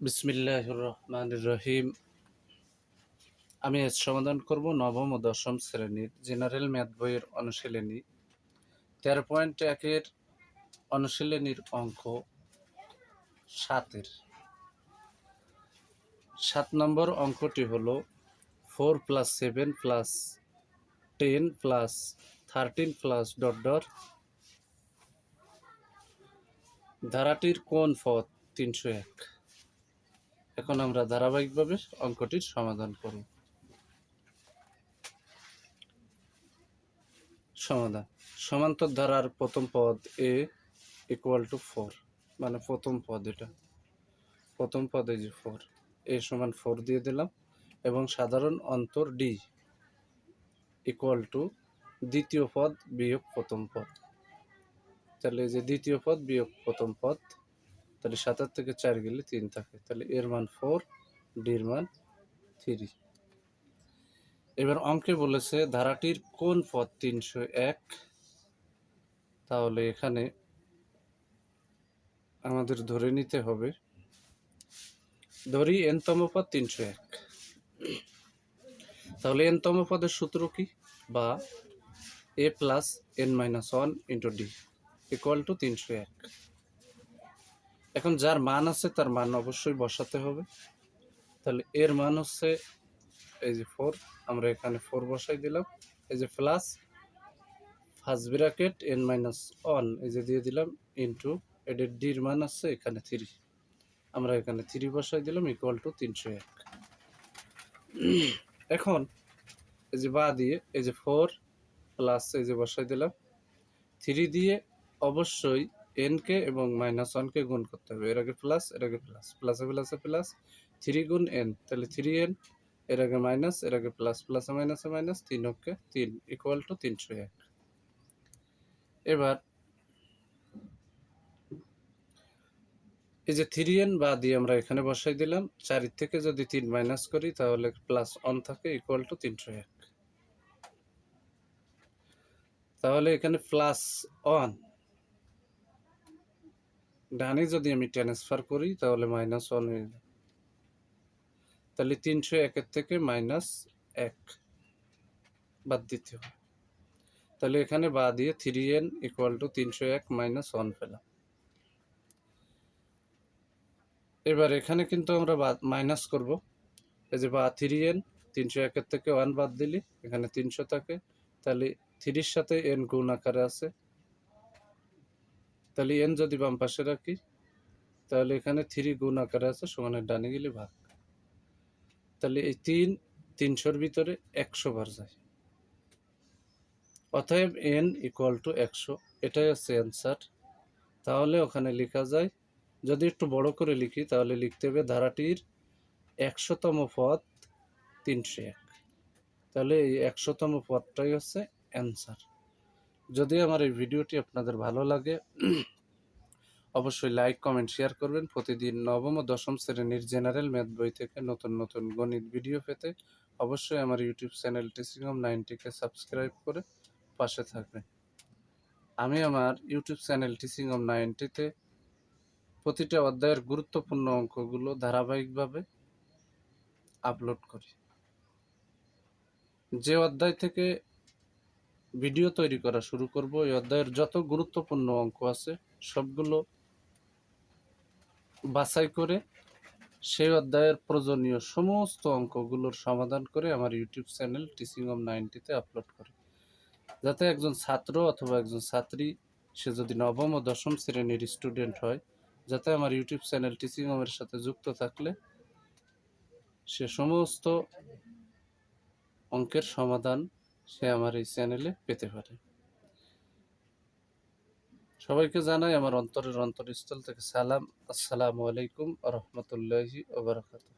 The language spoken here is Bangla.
বিসমিল্লাহ রহমান রহিম আমি আজ সমাধান করব নবম ও দশম শ্রেণির জেনারেল ম্যাথ বইয়ের অনুশীলনী। তেরো পয়েন্ট একের অনুশীলনীর অঙ্ক সাতের। সাত নম্বর অঙ্কটি হলো four plus seven plus ten plus thirteen plus dot ধারাটির কোন পথ তিনশো এক। এখন আমরা ধারাবাহিকভাবে অঙ্কটির সমাধান করব সমাধান। সমান্তর ধারার প্রথম পদ এ ইকুয়াল টু ফোর মানে প্রথম পদ এটা। প্রথম পদে যে ফোর এ সমান ফোর দিয়ে দিলাম এবং সাধারণ অন্তর ডি ইকুয়াল টু দ্বিতীয় পদ বিয়োগ প্রথম পদ। তাহলে যে দ্বিতীয় পদ বিয়োগ প্রথম পদ তাহলে সাতার থেকে চার গেলে তিন থাকে। তাহলে এর মান ফোর ডির মান থ্রি এবার অঙ্কে বলেছে ধারাটির কোন পদ তিনশো এক? তাহলে এখানে আমাদের ধরে নিতে হবে। ধরি এনতম পদ তিনশো এক। তাহলে এনতম পদের সূত্র কি? বা a plus n minus one into d equal to তিনশো এক। এখন যার মান আছে, তার মান অবশ্যই বসাতে হবে। তাহলে এর মান হচ্ছে, এই যে ফোর আমরা এখানে ফোর বসাই দিলাম। এই যে plus first bracket n minus one এই যে দিয়ে দিলাম ইন্টু এদের ডির মান আছে, এখানে থ্রি আমরা এখানে থ্রি বসাই দিলাম ইকুয়াল টু তিনশো এক। এখন, এই যে বা দিয়ে, এই যে ফোর প্লাস এই যে বসাই দিলাম। থ্রি দিয়ে অবশ্যই এনকে এবং মাইনাস ওয়ানকে গুণ করতে হবে। এর আগে প্লাস এর আগে প্লাস প্লাসে প্লাসে প্লাস থ্রি গুণ এন তাহলে থ্রি এন এর আগে মাইনাস এর আগে প্লাস প্লাসে মাইনাসে মাইনাস তিন অক্ষে তিন ইকুয়াল টু তিনশো এক। এবার, এই যে থ্রি এন বা দিয়ে আমরা এখানে বসাই দিলাম চারির থেকে যদি তিন মাইনাস করি, তাহলে প্লাস অন থাকে ইকুয়াল টু তিনশো এক। তাহলে এখানে প্লাস অন ডানে যদি আমি ট্রান্সফার করি, তাহলে মাইনাস ওয়ান হয়ে যাবে তাহলে তিনশো একের থেকে মাইনাস এক বাদ দিতে হবে। তাহলে এখানে বা দিয়ে থ্রি এন ইকুয়াল টু তিনশো এক মাইনাস ওয়ান পেলাম। এবার এখানে কিন্তু আমরা মাইনাস করব। এই যে বা থ্রি এন তিনশো একের থেকে ওয়ান বাদ দিলি, এখানে তিনশো থাকে। তাহলে থ্রির সাথে এন গুণ আকারে আছে। তাহলে এন যদি বাম পাশে রাখি, তাহলে এখানে থ্রি গুণ আকারে আছে, সমানের ডানে গেলে ভাগ। তাহলে এই তিন, তিনশোর ভিতরে একশো বার যায়। অতএব এন ইকুয়াল টু একশো, এটাই হচ্ছে অ্যান্সার তাহলে ওখানে লেখা যায়, যদি একটু বড় করে লিখি, তাহলে লিখতে হবে ধারাটির একশোতম পদ তিনশো এক। তাহলে এই একশোতম পদটাই হচ্ছে অ্যান্সার যদি আমার এই ভিডিওটি আপনাদের ভালো লাগে, অবশ্যই লাইক কমেন্ট শেয়ার করবেন। প্রতিদিন নবম ও দশম শ্রেণির জেনারেল ম্যাথ বই থেকে নতুন নতুন গণিত ভিডিও পেতে অবশ্যই আমার ইউটিউব চ্যানেল টিসিংহম নাইনটিকে সাবস্ক্রাইব করে পাশে থাকবেন। আমি আমার ইউটিউব চ্যানেল টিসিংহম নাইনটিতে প্রতিটা অধ্যায়ের গুরুত্বপূর্ণ অঙ্কগুলো ধারাবাহিকভাবে আপলোড করি। যে অধ্যায় থেকে ভিডিও তৈরি করা শুরু করব। এই অধ্যায়ের যত গুরুত্বপূর্ণ অঙ্ক আছে, সবগুলো বাছাই করে সেই অধ্যায়ের প্রয়োজনীয় সমস্ত অঙ্কগুলোর সমাধান করে আমার ইউটিউব চ্যানেল টিচিং অফ নাইনটিতে আপলোড করে। যাতে একজন ছাত্র অথবা একজন ছাত্রী, সে যদি নবম ও দশম শ্রেণির স্টুডেন্ট হয়, যাতে আমার ইউটিউব চ্যানেল টিচিং অমের সাথে যুক্ত থাকলে সে সমস্ত অঙ্কের সমাধান সে আমার এই চ্যানেলে পেতে পারে। সবাইকে জানাই আমার অন্তরের অন্তরস্থল থেকে সালাম। আসসালামু আলাইকুম রহমতুল্লাহি ওবরাকাতুহ